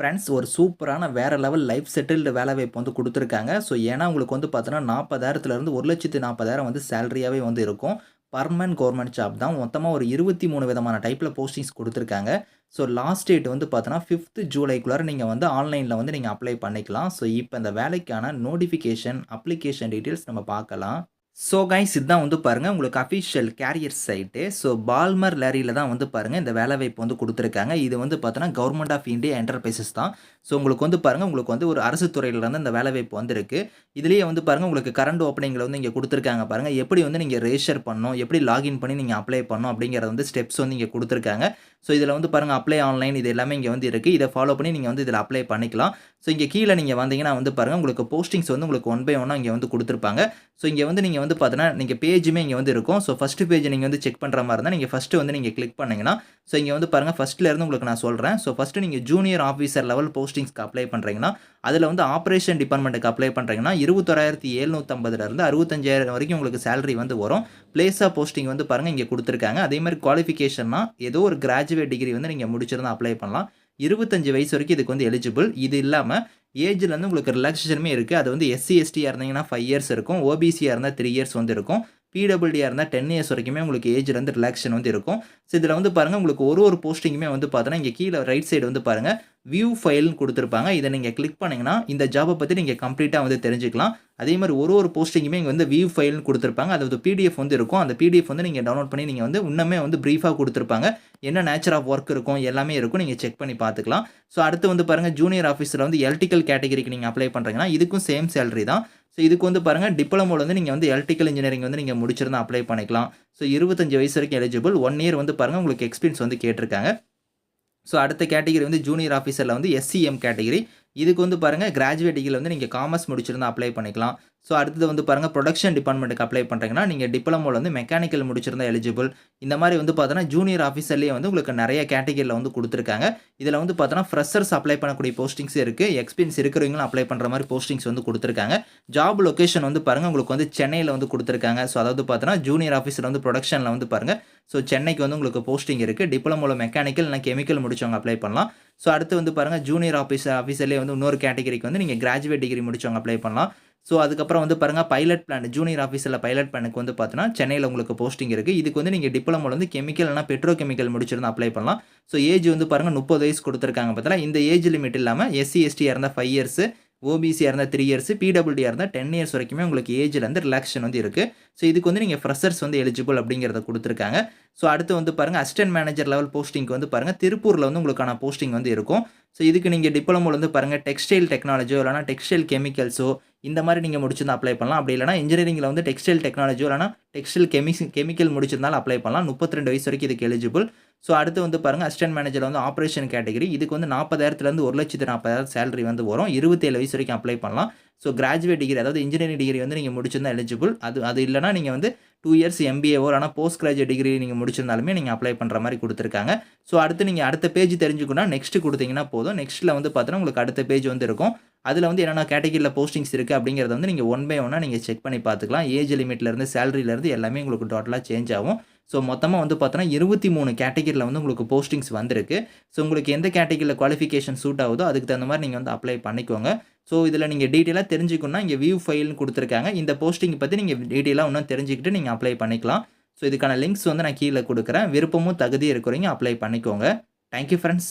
Friends ஒரு சூப்பரான வேறு லெவல் லைஃப் செட்டில்டு வேலை வாய்ப்பு வந்து கொடுத்துருக்காங்க. ஸோ ஏன்னா உங்களுக்கு வந்து பார்த்தோன்னா நாற்பதாயிரத்துலேருந்து ஒரு லட்சத்து நாற்பதாயிரம் வந்து சேலரியாகவே வந்து இருக்கும். பர்மனன்ட் கவர்மெண்ட் ஜாப் தான். மொத்தமாக ஒரு இருபத்தி மூணு விதமான டைப்பில் போஸ்டிங்ஸ் கொடுத்துருக்காங்க. ஸோ லாஸ்ட் டேட் வந்து பார்த்தோன்னா ஃபிஃப்த் ஜூலைக்குள்ளார நீங்கள் வந்து ஆன்லைனில் வந்து நீங்கள் அப்ளை பண்ணிக்கலாம். ஸோ இப்போ இந்த வேலைக்கான நோட்டிஃபிகேஷன் அப்ளிகேஷன் டீட்டெயில்ஸ் நம்ம பார்க்கலாம். ஸோ கைஸ் இதுதான் வந்து பாருங்கள் உங்களுக்கு official career site so Balmer லேரியில் தான் வந்து பாருங்கள் இந்த வேலைவாய்ப்பு வந்து கொடுத்துருக்காங்க. இது வந்து பார்த்தோன்னா கவர்மெண்ட் ஆஃப் இந்தியா என்டர்பிரைசஸ் தான். ஸோ உங்களுக்கு வந்து பாருங்கள் உங்களுக்கு வந்து ஒரு அரசு துறையிலேருந்து இந்த வேலைவாய்ப்பு வந்திருக்கு. இதுலேயே வந்து பாருங்கள் உங்களுக்கு கரண்ட் ஓப்பனிங்கில் வந்து இங்கே கொடுத்துருக்காங்க பாருங்கள் எப்படி வந்து நீங்கள் ரெஜிஸ்டர் பண்ணணும் எப்படி லாகின் பண்ணி நீங்கள் அப்ளை பண்ணணும் அப்படிங்கிறத வந்து ஸ்டெப்ஸ் வந்து இங்கே கொடுத்துருக்காங்க. ஸோ இதில் வந்து பாருங்கள் அப்ளை ஆன்லைன் இது எல்லாமே இங்கே வந்து இருக்குது இதை ஃபாலோ பண்ணி நீங்கள் வந்து இதில் அப்ளை பண்ணிக்கலாம். ஸோ இங்கே கீழே நீங்கள் வந்தீங்கன்னா வந்து பாருங்கள் உங்களுக்கு போஸ்டிங்ஸ் வந்து உங்களுக்கு ஒன் பை ஒன்னாக இங்கே வந்து கொடுத்துருப்பாங்க. ஸோ இங்கே வந்து நீங்கள் வந்து பார்த்தீங்கன்னா நீங்கள் பேஜுமே இங்கே வந்து இருக்கும். ஸோ ஃபஸ்ட்டு பேஜ் நீங்கள் வந்து செக் பண்ணுற மாதிரி இருந்தால் நீங்கள் ஃபஸ்ட்டு வந்து நீங்கள் கிளிக் பண்ணிங்கன்னா ஸோ இங்கே வந்து பாருங்கள் ஃபஸ்ட்லேருந்து உங்களுக்கு நான் சொல்கிறேன் ஸோ ஃபஸ்ட்டு நீங்கள் ஜூனியர் ஆஃபீஸர் லெவல் போஸ்டிங்ஸ்க்கு அப்ளை பண்ணுறீங்கன்னா அதில் வந்து ஆப்ரேஷன் டிபார்ட்மெண்ட்டுக்கு அப்ளை பண்ணுறீங்கன்னா இருபத்தொராயிரத்தி எழுநூற்றம்பதுலேருந்து அறுபத்தஞ்சாயிரம் வரைக்கும் உங்களுக்கு சேலரி வந்து வரும். பிளேஸ் ஆஃப் போஸ்டிங் வந்து பாருங்கள் இங்கே கொடுத்துருக்காங்க. அதே மாதிரி குவாலிஃபிகேஷன்னா ஏதோ ஒரு கிராஜுவேட் டிகிரி வந்து நீங்கள் முடிச்சிருந்தால் அப்ளை பண்ணலாம். இருபத்தஞ்சு வயசு வரைக்கும் இதுக்கு வந்து எலிஜிபிள் இது இல்லாமல் ஏஜில் வந்து உங்களுக்கு ரிலாக்ஸேஷனுமே இருக்குது அது வந்து எஸ்சி எஸ்டியாக இருந்தீங்கன்னா ஃபைவ் இயர்ஸ் இருக்கும். ஓபிசியாக இருந்தால் த்ரீ இயர்ஸ் வந்து இருக்கும். பிடபிள்யூடியாக இருந்தால் டென் இயர்ஸ் வரைக்குமே உங்களுக்கு ஏஜில் வந்து வந்து இருக்கும். ஸோ இதில் வந்து பாருங்கள் உங்களுக்கு ஒரு ஒரு போஸ்டிங்குமே வந்து பார்த்தோன்னா இங்கே கீழே ரைட் சைடு வந்து பாருங்கள் வியூ ஃபைல்னு கொடுத்துருப்பாங்க. இதை நீங்கள் கிளிக் பண்ணிங்கன்னா இந்த ஜாபை பற்றி நீங்கள் கம்ப்ளீட்டாக வந்து தெரிஞ்சுக்கலாம். அதே மாதிரி ஒரு ஒரு போஸ்டிங்குமே இங்கே வந்து வியூ ஃபைல்னு கொடுத்துருப்பாங்க. அது பிடிஎஃப் வந்து இருக்கும். அந்த பிடிஎஃப் வந்து நீங்கள் டவுன்லோட் பண்ணி நீங்கள் வந்து இன்னுமே வந்து ப்ரீஃபாக கொடுத்துருப்பாங்க. என்ன நேச்சர் ஆஃப் ஒர்க் இருக்கும் எல்லாமே இருக்கும். நீங்கள் செக் பண்ணி பார்த்துக்கலாம். ஸோ அடுத்து வந்து பாருங்கள் ஜூனியர் ஆஃபீஸில் வந்து எலக்ட்ரிக்கல் கேட்டகரிக்கு நீங்கள் அப்ளை பண்ணுறீங்கன்னா இதுக்கும் சேம் சேலரி தான். ஸோ இதுக்கு வந்து பாருங்கள் டிப்ளமோவில் வந்து நீங்கள் வந்து எலக்ட்ரிக்கல் இன்ஜினியரிங் வந்து நீங்கள் முடிச்சிருந்தா அப்ளை பண்ணிக்கலாம். ஸோ இருபத்தஞ்சு வயசு வரைக்கும் எலிஜிபிள் ஒன் இயர் வந்து பாருங்கள் உங்களுக்கு எக்ஸ்பீரியன்ஸ் வந்து கேட்டிருக்காங்க. ஸோ அடுத்த கேட்டகரி வந்து ஜூனியர் ஆஃபீஸரில் வந்து எஸ்சிஎம் கேட்டகரி இதுக்கு வந்து பாருங்கள் கிராஜுவேட் டிகிரியில் வந்து நீங்கள் காமர்ஸ் முடிச்சிருந்தா அப்ளை பண்ணிக்கலாம். ஸோ அடுத்தது வந்து பாருங்கள் ப்ரொடக்ஷன் டிபார்ட்மெண்ட்டுக்கு அப்ளை பண்ணுறீங்கன்னா நீங்கள் டிப்ளமோவில் வந்து மெக்கானிக்கல் முடிச்சிருந்தா எலிஜிபிள் இந்த மாதிரி வந்து பார்த்தோன்னா ஜூனியர் ஆஃபீஸர்லேயே வந்து உங்களுக்கு நிறைய கேட்டகரியில் வந்து கொடுத்துருக்காங்க. இதில் வந்து பார்த்தோன்னா ஃப்ரெஷர்ஸ் அப்ளை பண்ணக்கூடிய போஸ்டிங்ஸ் இருக்குது எக்ஸ்பீரியன்ஸ் இருக்கிறவங்களும் அப்ளை பண்ணுற மாதிரி போஸ்டிங்ஸ் வந்து கொடுத்துருக்காங்க. ஜாப் லொக்கேஷன் வந்து பாருங்கள் உங்களுக்கு வந்து சென்னையில் வந்து கொடுத்துருக்காங்க. ஸோ அதாவது பார்த்தோன்னா ஜூனியர் ஆஃபீஸில் வந்து ப்ரொடக்ஷனில் வந்து பாருங்கள் ஸோ சென்னைக்கு வந்து உங்களுக்கு போஸ்டிங் இருக்குது டிப்ளமோவில் மெக்கானிக்கல் இல்லை கெமிக்கல் முடிச்சவங்க அப்ளை பண்ணலாம். ஸோ அடுத்து வந்து பாருங்கள் ஜூனியர் ஆஃபீஸ் ஆஃபீஸர்லேயே வந்து இன்னொரு கேட்டகரிக்கு வந்து நீங்கள் கிராஜுவேட் டிகிரி முடிச்சவங்க அப்ளை பண்ணலாம். ஸோ அதுக்கப்புறம் வந்து பாருங்கள் பைலட் பிளான் ஜூனியர் ஆஃபீஸில் பைலட் பிளானுக்கு வந்து பார்த்தீங்கன்னா சென்னையில் உங்களுக்கு போஸ்டிங் இருக்குது இதுக்கு வந்து நீங்கள் டிப்ளமோவில் வந்து கெமிக்கல் இல்லைனா பெட்ரோ கெமிக்கல் முடிச்சிருந்தா அப்ளை பண்ணலாம். ஸோ ஏஜ் வந்து பாருங்கள் முப்பது வயசு கொடுத்துருக்காங்க பார்த்தா இந்த ஏஜ் லிமிட் இல்லாமல் எஸ்சி எஸ்டி இருந்தால் ஃபைவ் இயர்ஸ் ஓபிசியாக இருந்தால் த்ரீ இயர்ஸ் பிடபிள்யூடியாக இருந்தால் டென் இயர்ஸ் வரைக்குமே உங்களுக்கு ஏஜில் வந்து ரிலாக்ஷன் வந்து இருக்குது ஸோ இதுக்கு வந்து நீங்கள் ஃப்ரெஷர்ஸ் வந்து எலிஜிபிள் அப்படிங்கிறத கொடுத்துருக்காங்க. ஸோ அடுத்து வந்து பாருங்கள் அசிஸ்டன்ட் மேனேஜர் லெவல் போஸ்டிங்க்கு வந்து பாருங்கள் திருப்பூரில் வந்து உங்களுக்கான போஸ்டிங் வந்து இருக்கும். ஸோ இதுக்கு நீங்கள் டிப்ளமோவில் வந்து பாருங்கள் டெக்ஸ்டைல் டெக்னாலஜியோ இல்லைனா டெக்ஸ்டைல் கெமிக்கல்ஸோ இந்த மாதிரி நீங்கள் முடிச்சிருந்தா அப்ளை பண்ணலாம். அப்படி இல்லைனா இன்ஜினியரிங்கில் வந்து டெக்ஸ்டைல் டெக்னாலஜியோ இல்லைனா டெக்ஸ்டைல் கெமி கெமிக்கல் முடிச்சிருந்தாலும் அப்ளை பண்ணலாம். முப்பத்தி ரெண்டு வயசு வரைக்கும் இதுக்கு எலிஜிபிள் ஸோ அடுத்து வந்து பாருங்கள் அசிஸ்டன்ட் மேனேஜர் வந்து ஆப்ரேஷன் கேட்டகரி இதுக்கு வந்து நாற்பதாயிரத்துலேருந்து ஒரு லட்சத்து நாற்பதாயிரம் சேலரி வந்து வரும். இருபத்தேழு வயசு வரைக்கும் அப்ளை பண்ணலாம். ஸோ கிராஜுவேட் டிகிரி அதாவது இன்ஜினியரிங் டிகிரி வந்து நீங்கள் முடிச்சிருந்தா எலிஜிபிள் அது அது இல்லைனா நீங்கள் வந்து டூ இயர்ஸ் எம்பிஏவோ ஆனால் போஸ்ட் கிராஜுவேட் டிகிரி நீங்கள் முடிச்சிருந்தாலுமே நீங்கள் அப்ளை பண்ணுற மாதிரி கொடுத்துருக்காங்க. ஸோ அடுத்து நீங்கள் அடுத்த பேஜ் தெரிஞ்சுக்கணும் நெக்ஸ்ட் கொடுத்தீங்கன்னா போதும். நெக்ஸ்ட்டில் வந்து பார்த்தோன்னா உங்களுக்கு அடுத்த பேஜ் வந்து இருக்கும். அதில் வந்து என்னென்ன கேட்டகிரியில் போஸ்டிங்ஸ் இருக்குது அப்படிங்கிறத வந்து நீங்கள் ஒன் பை ஒன்னாக நீங்கள் செக் பண்ணி பார்த்துக்கலாம். ஏஜ் லிமிட்லேருந்து சேலரியிலேருந்து எல்லாமே உங்களுக்கு டோட்டலாக சேஞ்ச் ஆகும். ஸோ மொத்தமாக வந்து பார்த்தோன்னா இருபத்தி மூணு கேட்டகிரியில் வந்து உங்களுக்கு போஸ்டிங்ஸ் வந்திருக்கு. ஸோ உங்களுக்கு எந்த கேட்டகிரியில் குவாலிஃபிகேஷன் சூட் ஆகுதோ அதுக்கு தகுந்த மாதிரி நீங்கள் வந்து அப்ளை பண்ணிக்கோங்க. ஸோ இதில் நீங்கள் டீட்டெயிலாக தெரிஞ்சுக்கணும்னா இங்கே வியூ ஃபைல்னு கொடுத்துருக்காங்க. இந்த போஸ்டிங் பற்றி நீங்கள் டீட்டெயிலாக இன்னும் தெரிஞ்சுக்கிட்டு நீங்கள் அப்ளை பண்ணிக்கலாம். ஸோ இதுக்கான லிங்க்ஸ் வந்து நான் கீழே கொடுக்குறேன். விருப்பமும் தகுதி இருக்கிறவங்க அப்ளை பண்ணிக்கோங்க. Thank you friends